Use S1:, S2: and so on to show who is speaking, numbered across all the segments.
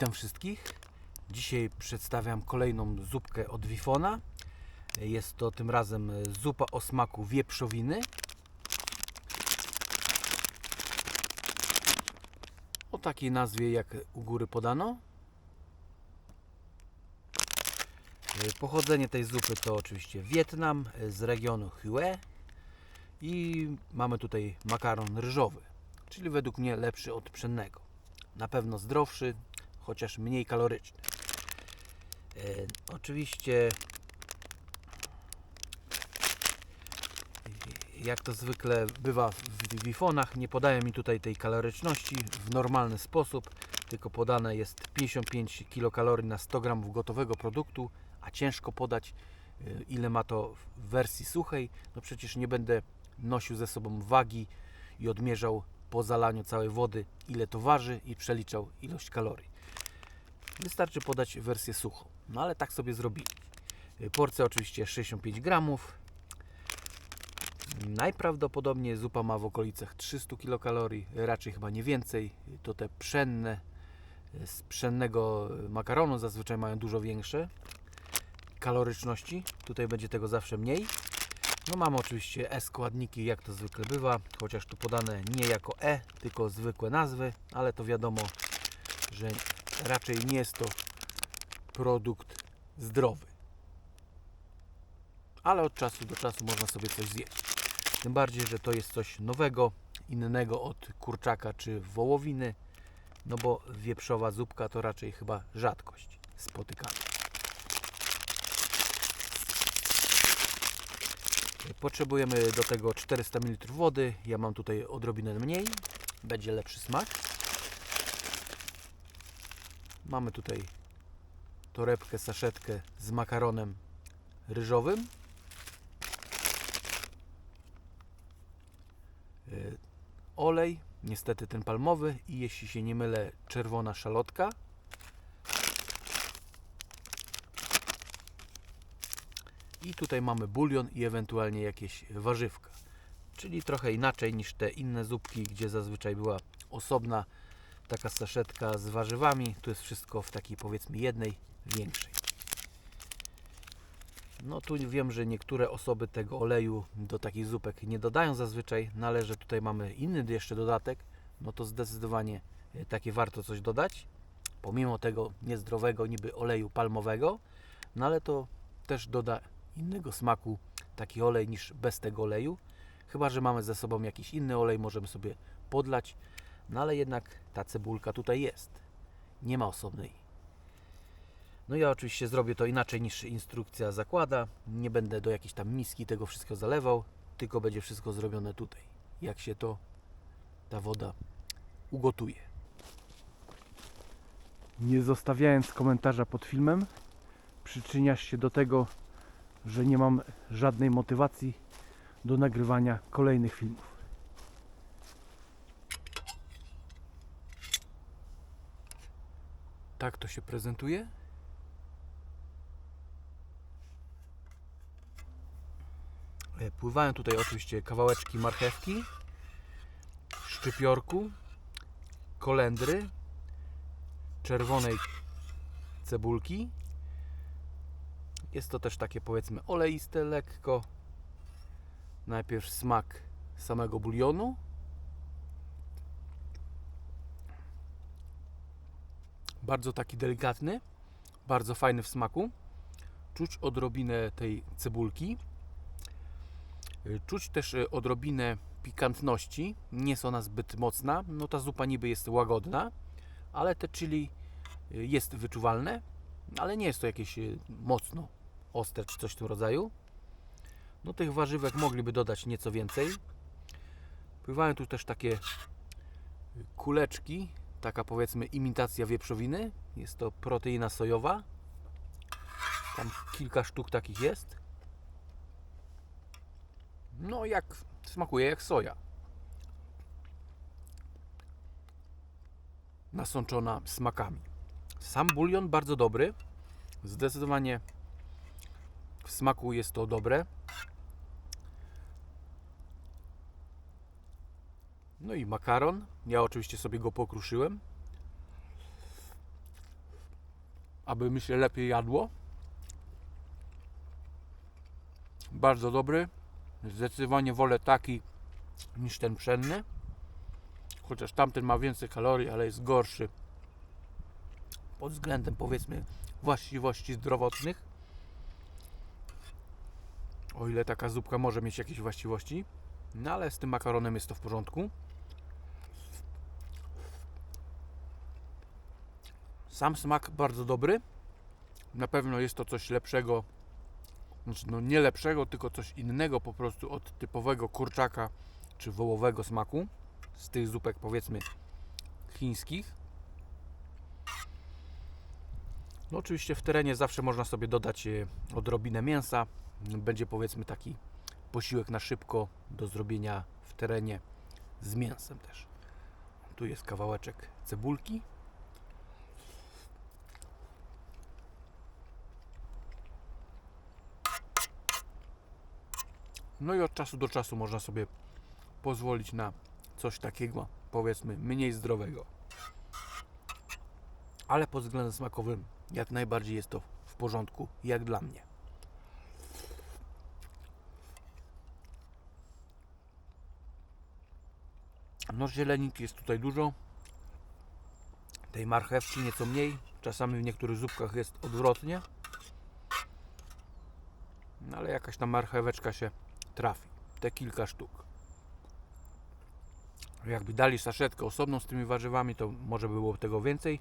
S1: Witam wszystkich. Dzisiaj przedstawiam kolejną zupkę od Wifona. Jest to tym razem zupa o smaku wieprzowiny. O takiej nazwie jak u góry podano. Pochodzenie tej zupy to oczywiście Wietnam z regionu Hue i mamy tutaj makaron ryżowy, czyli według mnie lepszy od pszennego. Na pewno zdrowszy, chociaż mniej kaloryczny. E, oczywiście, jak to zwykle bywa w wifonach, nie podają mi tutaj tej kaloryczności w normalny sposób, tylko podane jest 55 kilokalorii na 100 gramów gotowego produktu, a ciężko podać e, ile ma to w wersji suchej. No przecież nie będę nosił ze sobą wagi i odmierzał po zalaniu całej wody ile to waży i przeliczał ilość kalorii. Wystarczy podać wersję suchą. No ale tak sobie zrobili. Porcja oczywiście 65 gramów. Najprawdopodobniej zupa ma w okolicach 300 kilokalorii, raczej chyba nie więcej. To te pszenne z pszennego makaronu zazwyczaj mają dużo większe kaloryczności. Tutaj będzie tego zawsze mniej. No mamy oczywiście E składniki, jak to zwykle bywa, chociaż tu podane nie jako E, tylko zwykłe nazwy, ale to wiadomo, że raczej nie jest to produkt zdrowy. Ale od czasu do czasu można sobie coś zjeść. Tym bardziej, że to jest coś nowego, innego od kurczaka czy wołowiny, no bo wieprzowa zupka to raczej chyba rzadkość spotykana. Potrzebujemy do tego 400 ml wody. Ja mam tutaj odrobinę mniej. Będzie lepszy smak. Mamy tutaj torebkę, saszetkę z makaronem ryżowym. Yy, Olej, niestety ten palmowy i jeśli się nie mylę czerwona szalotka. I tutaj mamy bulion i ewentualnie jakieś warzywka. Czyli trochę inaczej niż te inne zupki, gdzie zazwyczaj była osobna taka saszetka z warzywami. Tu jest wszystko w takiej powiedzmy jednej większej. No tu wiem, że niektóre osoby tego oleju do takich zupek nie dodają zazwyczaj, no ale że tutaj mamy inny jeszcze dodatek, no to zdecydowanie e, takie warto coś dodać. Pomimo tego niezdrowego niby oleju palmowego, no ale to też doda innego smaku taki olej niż bez tego oleju. Chyba, że mamy ze sobą jakiś inny olej, możemy sobie podlać. No ale jednak ta cebulka tutaj jest. Nie ma osobnej. No ja oczywiście zrobię to inaczej niż instrukcja zakłada. Nie będę do jakiejś tam miski tego wszystkiego zalewał, tylko będzie wszystko zrobione tutaj. Jak się to ta woda ugotuje.
S2: Nie zostawiając komentarza pod filmem, przyczyniasz się do tego, że nie mam żadnej motywacji do nagrywania kolejnych filmów.
S1: Tak to się prezentuje. E, Pływają tutaj oczywiście kawałeczki marchewki, szczypiorku, kolendry, czerwonej cebulki. Jest to też takie powiedzmy oleiste lekko. Najpierw smak samego bulionu. Bardzo taki delikatny, bardzo fajny w smaku. Czuć odrobinę tej cebulki. Y, Czuć też y, odrobinę pikantności. Nie jest ona zbyt mocna. No ta zupa niby jest łagodna, ale te chili y, jest wyczuwalne, ale nie jest to jakieś mocno ostre czy coś w tym rodzaju. No tych warzywek mogliby dodać nieco więcej. Pływają tu też takie kuleczki, taka powiedzmy imitacja wieprzowiny. Jest to proteina sojowa. Tam kilka sztuk takich jest. No jak smakuje jak soja. Nasączona smakami. Sam bulion bardzo dobry. Zdecydowanie w smaku jest to dobre. No i makaron. Ja oczywiście sobie go pokruszyłem. aby mi się lepiej jadło. Bardzo dobry. Zdecydowanie wolę taki niż ten pszenny. Chociaż tamten ma więcej kalorii, ale jest gorszy pod względem powiedzmy właściwości zdrowotnych. O ile taka zupka może mieć jakieś właściwości. No ale z tym makaronem jest to w porządku. Sam smak bardzo dobry. Na pewno jest to coś lepszego. Znaczy, no nie lepszego, tylko coś innego po prostu od typowego kurczaka czy wołowego smaku. Z tych zupek powiedzmy chińskich. No oczywiście w terenie zawsze można sobie dodać e, odrobinę mięsa. Będzie powiedzmy taki posiłek na szybko do zrobienia w terenie z mięsem też. Tu jest kawałeczek cebulki. No i od czasu do czasu można sobie pozwolić na coś takiego, powiedzmy, mniej zdrowego. Ale pod względem smakowym jak najbardziej jest to w porządku, jak dla mnie. No zieleniki jest tutaj dużo. Tej marchewki nieco mniej. Czasami w niektórych zupkach jest odwrotnie. No ale jakaś tam marcheweczka się trafi. Te kilka sztuk. Jakby dali saszetkę osobną z tymi warzywami, to może by było tego więcej.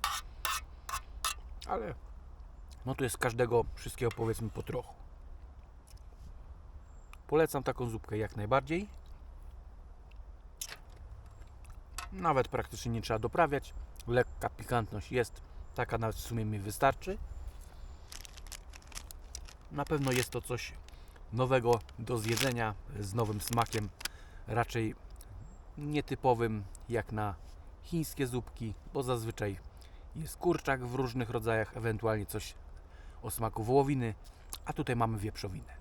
S1: Ale no to jest każdego wszystkiego powiedzmy po trochu. Polecam taką zupkę jak najbardziej. Nawet praktycznie nie trzeba doprawiać. Lekka pikantność jest. Taka nawet w sumie mi wystarczy. Na pewno jest to coś nowego do zjedzenia z nowym smakiem. Raczej nietypowym jak na chińskie zupki, bo zazwyczaj jest kurczak w różnych rodzajach, ewentualnie coś o smaku wołowiny, a tutaj mamy wieprzowinę.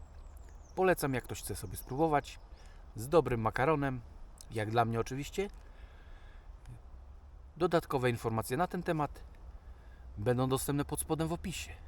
S1: Polecam, jak ktoś chce sobie spróbować z dobrym makaronem, jak dla mnie oczywiście. Dodatkowe informacje na ten temat będą dostępne pod spodem w opisie.